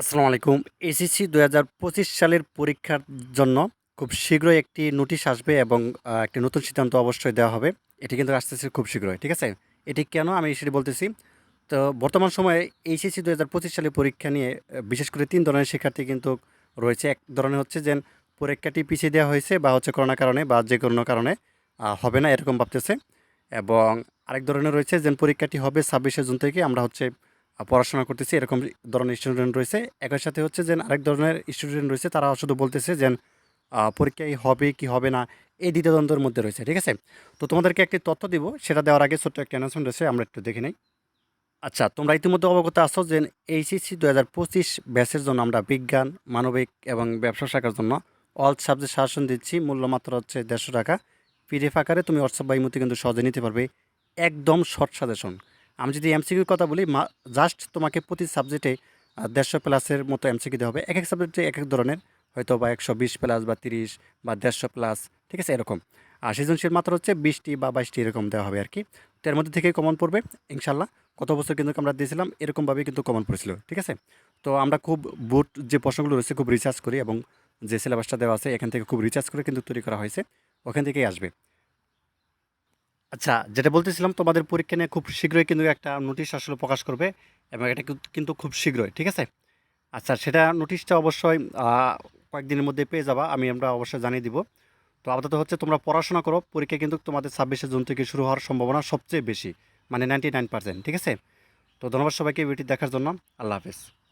আসসালামু আলাইকুম। এসএসসি দু হাজার পঁচিশ সালের পরীক্ষার জন্য খুব শীঘ্রই একটি নোটিশ আসবে এবং একটি নতুন সিদ্ধান্ত অবশ্যই দেওয়া হবে। এটি কিন্তু আসতেছে খুব শীঘ্রই, ঠিক আছে? এটি কেন আমি সেটি বলতেছি। তো বর্তমান সময়ে এইচএসসি দু হাজার পঁচিশ সালের পরীক্ষা নিয়ে বিশেষ করে তিন ধরনের শিক্ষার্থী কিন্তু রয়েছে। এক ধরনের হচ্ছে যে পরীক্ষাটি পিছিয়ে দেওয়া হয়েছে বা হচ্ছে করোনা কারণে বা যে কোনো কারণে হবে না এরকম ভাবতেছে। এবং আরেক ধরনের রয়েছে যে পরীক্ষাটি হবে ছাব্বিশে জুন থেকে আমরা হচ্ছে পড়াশোনা করতেছি, এরকম ধরনের স্টুডেন্ট রয়েছে। একই সাথে হচ্ছে যে আরেক ধরনের স্টুডেন্ট রয়েছে, তারা শুধু বলতেছে যে পরীক্ষায় হবে কি হবে না, এই দ্বিধাদ্বন্দ্বের মধ্যে রয়েছে, ঠিক আছে? তো তোমাদেরকে একটি তথ্য দিব, সেটা দেওয়ার আগে ছোট্ট একটা অ্যানাউন্সমেন্ট রয়েছে আমরা একটু দেখে নিই। আচ্ছা তোমরা ইতিমধ্যে অবগত আছো যে এইচএসসি দু হাজার পঁচিশ ব্যাচের জন্য আমরা বিজ্ঞান, মানবিক এবং ব্যবসা শাখার জন্য অল সাবজেক্ট শাসন দিচ্ছি মূল্য মাত্র হচ্ছে দেড়শো টাকা। পিডিএফ আকারে তুমি হোয়াটসঅ্যাপ বা কিন্তু সহজে নিতে পারবে। একদম শর্ট সাজেশন আমি যদি এমসিকিউর কথা বলি জাস্ট তোমাকে প্রতি সাবজেক্টে দেড়শো প্লাসের মতো এমসিকিউ দেওয়া হবে। এক এক সাবজেক্টে এক এক ধরনের, হয়তো বা একশো বিশ প্লাস বা তিরিশ বা দেড়শো প্লাস ঠিক আছে, এরকম। আর সৃজনশীল মাত্র হচ্ছে বিশটি বা বাইশটি, এরকম দেওয়া হবে আর কি তো এর মধ্যে থেকেই কমন পড়বে, ইনশাল্লাহ। গত বছর কিন্তু আমরা দিয়েছিলাম এরকমভাবেই কিন্তু কমন পড়েছিল, ঠিক আছে? তো আমরা খুব বুট যে প্রশ্নগুলো রয়েছে, খুব রিসার্চ করি এবং যে সিলেবাসটা দেওয়া আছে, এখান থেকে খুব রিসার্চ করে কিন্তু তৈরি করা হয়েছে, ওখান থেকেই আসবে। আচ্ছা যেটা বলতেছিলাম তোমাদের পরীক্ষা নিয়ে খুব শীঘ্রই কিন্তু একটা নোটিশ আসলে প্রকাশ করবে এবং এটা কিন্তু- খুব শীঘ্রই, ঠিক আছে? আচ্ছা সেটা নোটিশটা অবশ্যই কয়েকদিনের মধ্যে পেয়ে যাবা, আমি আমরা অবশ্যই জানিয়ে দিব। তো আপাতত হচ্ছে তোমরা পড়াশোনা করো, পরীক্ষা কিন্তু তোমাদের ছাব্বিশে জুন থেকে শুরু হওয়ার সম্ভাবনা সবচেয়ে বেশি মানে নাইনটি নাইন পার্সেন্ট ঠিক আছে? তো ধন্যবাদ সবাইকে ভিডিওটি দেখার জন্য, আল্লাহ হাফেজ।